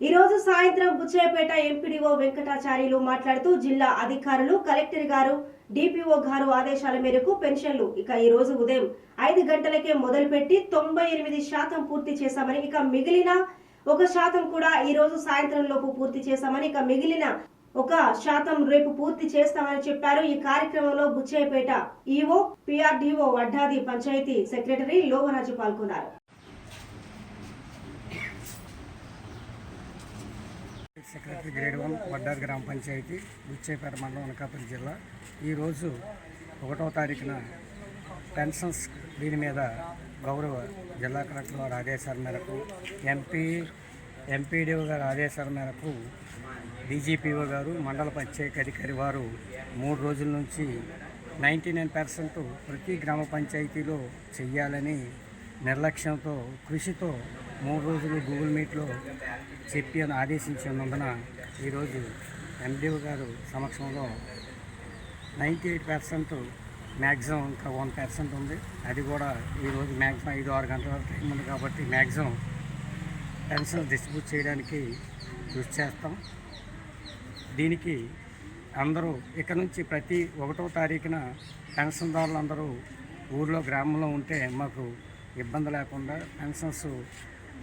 ఈరోజు సాయంత్రం బుచ్చయ్యపేట ఎంపీడీఓ వెంకటాచార్యులు మాట్లాడుతూ జిల్లా అధికారులు కలెక్టర్ గారు డిపిఓ గారు ఆదేశాల మేరకు పెన్షన్లు ఇక ఈ రోజు ఉదయం ఐదు గంటలకే మొదలుపెట్టి తొంభై ఎనిమిది శాతం పూర్తి చేశామని ఇక మిగిలిన ఒక శాతం కూడా ఈ రోజు సాయంత్రం లోపు పూర్తి చేశామని ఇక మిగిలిన ఒక శాతం రేపు పూర్తి చేస్తామని చెప్పారు. ఈ కార్యక్రమంలో Buchayyapeta EO PRDO Vaddadi panchayat secretary Lovaraju పాల్గొన్నారు. సెక్రటరీ గ్రేడ్ వన్ వడ్డాది గ్రామ పంచాయతీ బుచ్చేపేట మండలం అనకాపల్లి జిల్లా. ఈరోజు ఒకటో తారీఖున పెన్షన్స్ దీని మీద గౌరవ జిల్లా కలెక్టర్ గారి ఆదేశాల మేరకు ఎంపీ ఎంపీడీఓ గారి ఆదేశాల మేరకు డీజీపీఓ గారు మండల పంచాయతీ అధికారి వారు మూడు రోజుల నుంచి నైంటీ నైన్ పర్సెంట్ ప్రతి గ్రామ పంచాయతీలో చెయ్యాలని నిర్లక్ష్యంతో కృషితో మూడు రోజులు గూగుల్ మీట్లో చెప్పి అని ఆదేశించినందున ఈరోజు ఎండిఓ గారు సమక్షంలో నైంటీ ఎయిట్ పర్సెంట్ మ్యాక్సిమం ఇంకా వన్ పర్సెంట్ ఉంది. అది కూడా ఈరోజు మ్యాక్సిమం ఐదు ఆరు గంటల వరకు టైం ఉంది కాబట్టి మ్యాక్సిమం పెన్షన్ డిస్ట్రిబ్యూట్ చేయడానికి కృషి చేస్తాం. దీనికి అందరూ ఇక్కడ నుంచి ప్రతి ఒకటో తారీఖున పెన్షన్దారులు అందరూ ఊర్లో గ్రామంలో ఉంటే మాకు ఇబ్బంది లేకుండా పెన్షన్స్